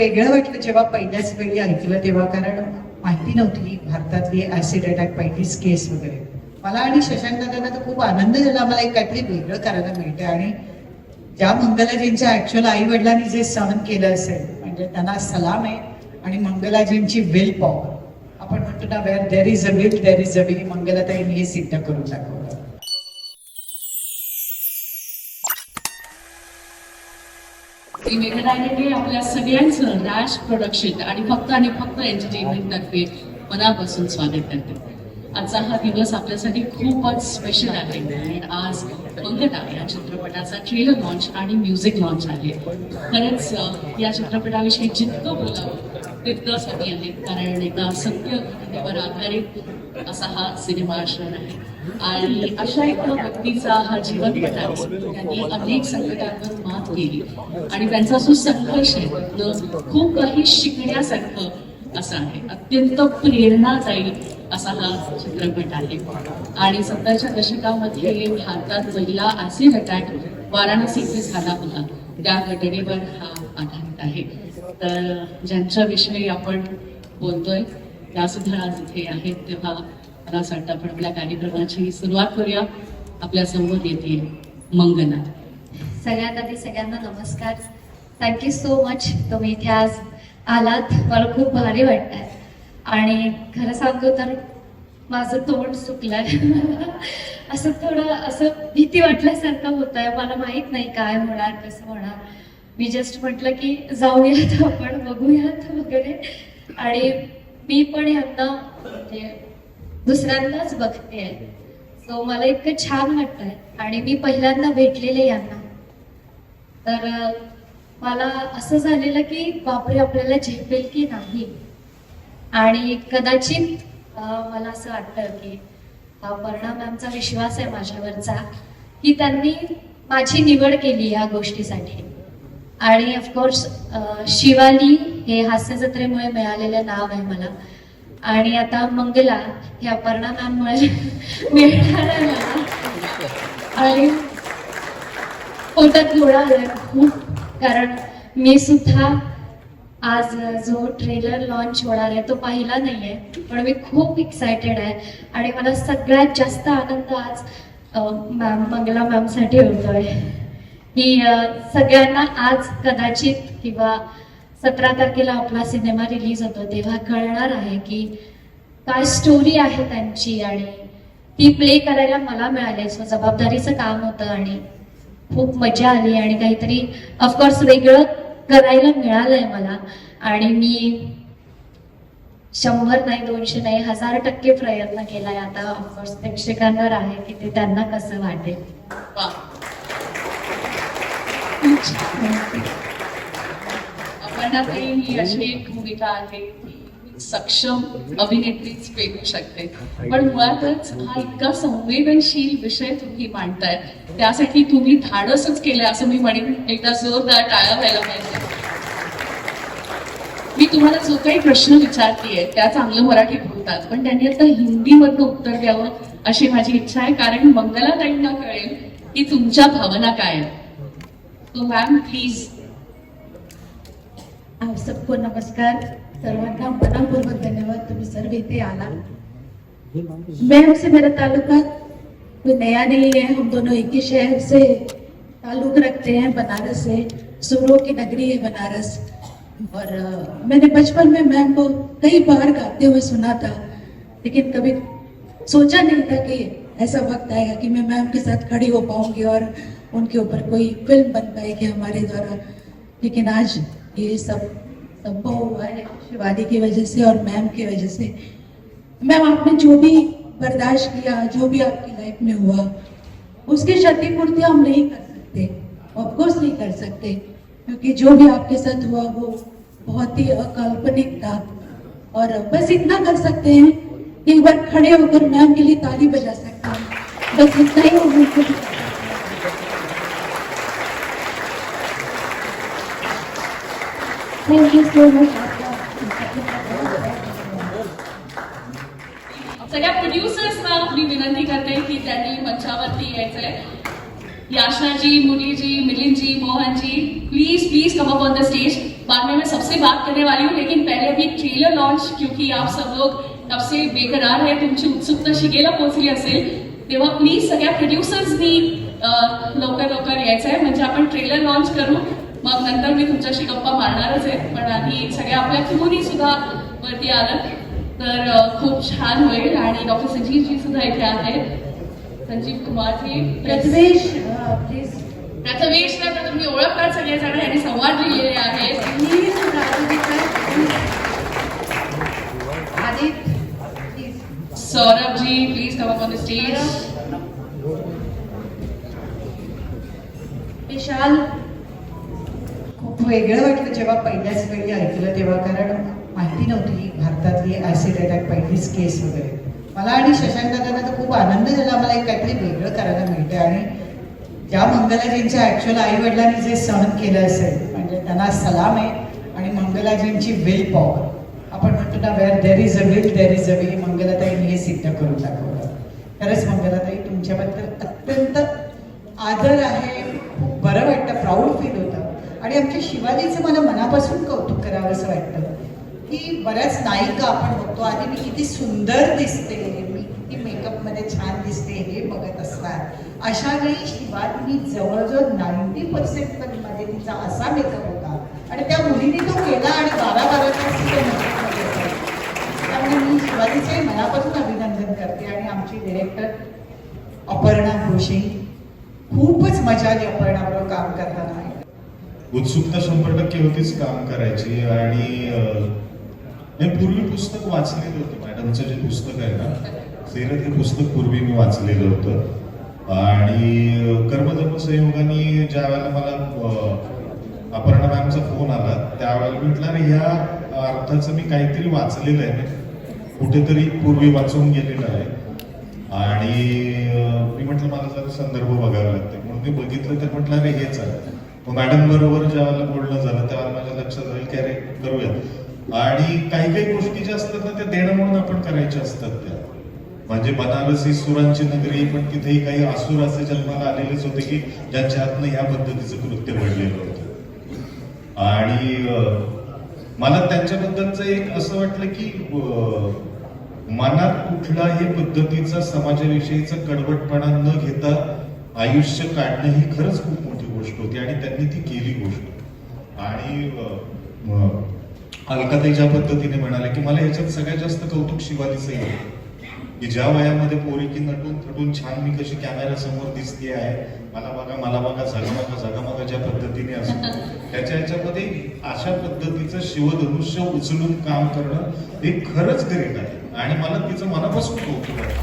वेगळं वाटलं जेव्हा पहिल्याच वेळी ऐकलं तेव्हा कारण माहिती नव्हती भारतातली ऍसिड अटॅक पहिलीच केस वगैरे. मला आणि शशांक दादांना तर खूप आनंद झाला. मला एक काहीतरी वेगळं करायला मिळतं आणि ज्या मंगलाजींच्या ऍक्च्युअल आई वडिलांनी जे सहन केलं असेल म्हणजे त्यांना सलाम आहे आणि मंगलाजींची विल पॉवर आपण म्हणतो ना where there is a will there is a will मंगलाताईंनी हे सिद्ध करून दाखवलं. ती मेघनाने आपल्या सगळ्यांचं राज प्रोडक्शन आणि फक्त आणि फक्त एंटरटेनमेंट तर्फे मनापासून स्वागत करते. आजचा हा दिवस आपल्यासाठी खूपच स्पेशल आहे. आणि आज मंगला या चित्रपटाचा ट्रेलर लॉन्च आणि म्युझिक लॉन्च आहे. खरंच या चित्रपटाविषयी जितकं बोलावं तितकंच आहे कारण एका सत्य घटनेवर आधारित असा हा सिनेमा असणार आहे. आणि अशा एका व्यक्तीचा हा जीवनपट आहे. त्यांनी अनेक संकटांवर मात केली. आणि त्यांचा जो संघर्ष आहे खूप काही शिकण्यासारखं असं आहे. अत्यंत प्रेरणादायी असा हा चित्रपट आहे. आणि सत्तरच्या दशकामध्ये भारतात पहिला ऍसिड अटॅक वाराणसी इथे झाला होता. त्या घटनेवर हा आधारित आहे. तर ज्यांच्याविषयी आपण बोलतोय त्या सुद्धा आज इथे आहेत. तेव्हा मला असं वाटतं आपण आपल्या कार्यक्रमाची सुरुवात करूया. आपल्यासमोर येते मंगला सगळ्यात आधी सगळ्यांना नमस्कार. थँक्यू सो मच तुम्ही इथे आज आलात. मला खूप भारी वाटतंय. आणि खरं सांगतो तर माझं तोंड सुकलंय. असं थोडं असं भीती वाटल्यासारखं होत आहे मला माहीत नाही काय होणार कसं होणार. मी जस्ट म्हटलं की जाऊयात आपण बघूयात वगैरे. आणि मी पण यांना म्हणजे दुसऱ्यांदाच बघते. सो मला इतकं छान वाटतंय. आणि मी पहिल्यांदा भेटलेले यांना. तर मला असं झालेलं की बापरे आपल्याला झेपेल की नाही? आणि कदाचित मला असं वाटतं की हा मॅमचा विश्वास आहे माझ्यावरचा की त्यांनी माझी निवड केली या गोष्टीसाठी. आणि ऑफकोर्स शिवाली हे हास्य जत्रेमुळे मिळालेलं नाव आहे मला. आणि आता मंगला हे अपर्णा मॅममुळे मिळणार आहे मला आणि पोटात गोळा आलाय खूप कारण मी सुद्धा आज जो ट्रेलर लॉन्च होणार आहे तो पाहिला नाहीये पण मी खूप एक्सायटेड आहे. आणि मला सगळ्यात जास्त आनंद आज मॅम मंगला मॅमसाठी होतोय. की सगळ्यांना आज कदाचित किंवा सतरा तारखेला आपला सिनेमा रिलीज होतो तेव्हा कळणार आहे की काय स्टोरी आहे त्यांची आणि ती प्ले करायला मला मिळाली. सो जबाबदारीचं काम होतं आणि खूप मजा आली आणि काहीतरी ऑफकोर्स वेगळं करायला मिळालंय मला. आणि मी शंभर नाही दोनशे नाही हजार टक्के प्रयत्न केलाय. आता ऑफकोर्स प्रेक्षकांवर आहे की ते त्यांना कसं वाटेल. अपर्णाताई ही अशी एक भूमिका आहे सक्षम अभिनेत्रीच पेरू शकते. पण मुळातच हा इतका संवेदनशील विषय तुम्ही मांडताय. त्यासाठी तुम्ही धाडसच केलंय असं मी म्हणेन. एकदा जोरदार टाळ्या व्हायला पाहिजे. मी तुम्हाला जो काही प्रश्न विचारतीये त्या चांगलं मराठी बोलतात. पण त्यांनी आता हिंदीमधनं उत्तर द्यावं अशी माझी इच्छा आहे. कारण मंगलाताईंना कळेल की तुमच्या भावना काय आहेत. तो मॅम प्लीज़ सबको नमस्कार। धन्यवाद। तुम्ही सर्व इथे आला। मैम से मेरा ताल्लुका कोई नया नहीं है। हम दोनों एक ही शहर से ताल्लुक रखते हैं बनारस से। सूरों की नगरी है बनारस। और अ, मैंने बचपन में मैम को कई बार गाते हुए सुना था लेकिन कभी सोचा नहीं था कि ऐसा वक्त आएगा कि मैं मैम के साथ खड़ी हो पाऊँगी और उनके ऊपर कोई फ़िल्म बन पाएगी हमारे द्वारा। लेकिन आज ये सब संभव हुआ है शिवाली की वजह से और मैम की वजह से। मैम, आपने जो भी बर्दाश्त किया, जो भी आपकी लाइफ में हुआ, उसकी क्षतिपूर्ति हम नहीं कर सकते। ऑफकोर्स नहीं कर सकते, क्योंकि जो भी आपके साथ हुआ, वो बहुत ही अकाल्पनिक था। और बस इतना कर सकते हैं एक बार खड़े होकर मैम के लिए ताली बजा सकता हूँ। बस इतना ही उनको थैंक यू सो मच सगळ्या प्रोड्युसर्सना मी विनंती करते की त्यांनी मंचावरती यायचंय Yashnaji Muniji Milindji Mohanji please please come up on the stage बाद में मैं सबसे बात करने वाली हूँ, लेकिन पहले अभी ट्रेलर लॉन्च क्योंकि आप सब लोग तब से बेकरार आहे तुमची उत्सुकता शिगेला पोहोचली असेल. तेव्हा प्लीज सगळ्या प्रोड्युसर्सनी लवकर लवकर यायचं आहे. म्हणजे आपण ट्रेलर लॉन्च करू. मग नंतर मी तुमच्याशी गप्पा मारणारच आहे. पण आधी सगळ्या आपल्या क्रूनी सुद्धा वरती आलं. तर खूप छान होईल. आणि डॉक्टर संजीवजी सुद्धा इथे आहेत. संजीव कुमारजी प्रथमेश प्लीज प्रथमेशला तर तुम्ही ओळखतात सगळेजण. यांनी संवाद लिहिलेले आहेत Aditya Saurabh ji, please please up on the stage. Vishal. खूप वेगळं वाटलं जेव्हा पहिल्याच वेळी ऐकलं तेव्हा कारण माहिती नव्हती भारतातली ऍसिड अटॅक पहिलीच केस वगैरे. मला आणि शशांक दादांना तर खूप आनंद झाला. मला एक काहीतरी वेगळं करायला मिळतं आणि ज्या मंगलाजींच्या ऍक्च्युअल आई वडिलांनी जे सहन केलं असेल म्हणजे त्यांना सलाम आहे आणि मंगलाजींची विल पॉवर आपण म्हणतो ना where there is a will there is a way मंगलाताईने हे सिद्ध करून दाखवलं. खरंच मंगलाताई तुमच्याबद्दल अत्यंत आदर आहे. खूप बरं वाटतं प्राऊड फील होतं. आणि आमच्या शिवाजीचं मला मनापासून कौतुक करावं असं वाटतं. की बऱ्याच नायिका आपण बघतो आधी मी किती सुंदर दिसते मी किती मेकअपमध्ये छान दिसते हे बघत असतात अशा वेळी शिवाजी जवळजवळ नाईन्टी पर्सेंट पण मध्ये तिचा असा मेकअप होता. आणि त्या मुलीने तो केला आणि बारा बारा तास मी मनापासून अभिनंदन करते आणि आमची डिरेक्टर अपर्णा घोषे खूपच मजा आली अपर्णाबरोबर काम करताना. उत्सुकता शंभर टक्के होतीच काम करायची आणि मी पूर्वी पुस्तक वाचलेलं होतं. मॅडमचं जे पुस्तक आहे ना सेरत हे पुस्तक पूर्वी मी वाचलेलं होतं. आणि कर्मधर्म संयोगाने ज्या वेळेला मला अपर्णा मॅमचा फोन आला त्यावेळेला म्हटलं अरे ह्या अर्थाचं मी काहीतरी वाचलेलं आहे. कुठेतरी पूर्वी वाचून गेलेलं आहे. आणि मी म्हटलं मला जरा संदर्भ बघावा लागते. म्हणून मी बघितलं तर म्हटलं अरे हेच आहे. मग मॅडम बरोबर ज्यावेळेला बोलणं झालं त्यावेळेला माझ्या लक्षात आलं की अरे करूयात आणि काही काही गोष्टी ज्या असतात ना त्या देणं म्हणून आपण करायच्या असतात त्या. म्हणजे बनारस ही सुरांची नगरी पण तिथेही काही आसूर असे जन्माला आलेलेच होते की ज्यांच्या हातनं ह्या पद्धतीचं कृत्य घडलेलं होतं. आणि मला त्यांच्याबद्दलचं एक असं वाटलं की मनात कुठलाही पद्धतीचा समाजाविषयीचा कडवटपणा न घेता आयुष्य काढणं ही खरंच खूप मोठी गोष्ट होती आणि त्यांनी ती केली गोष्ट. आणि अलका अलकाताई ज्या पद्धतीने म्हणाले की मला ह्याच्यात सगळ्यात जास्त कौतुक शिवालीचं आहे. की ज्या वयामध्ये पोरी की नटून थटून छान मी कशी कॅमेरा समोर दिसते आहे मला बघा मला बघा झगमगा झगमगा ज्या पद्धतीने असतो त्याच्या ह्याच्यामध्ये अशा पद्धतीचं शिवधनुष्य उचलून काम करणं हे खरंच ग्रेट आहे. आणि मला तिचं मनापासून कौतुक आहे.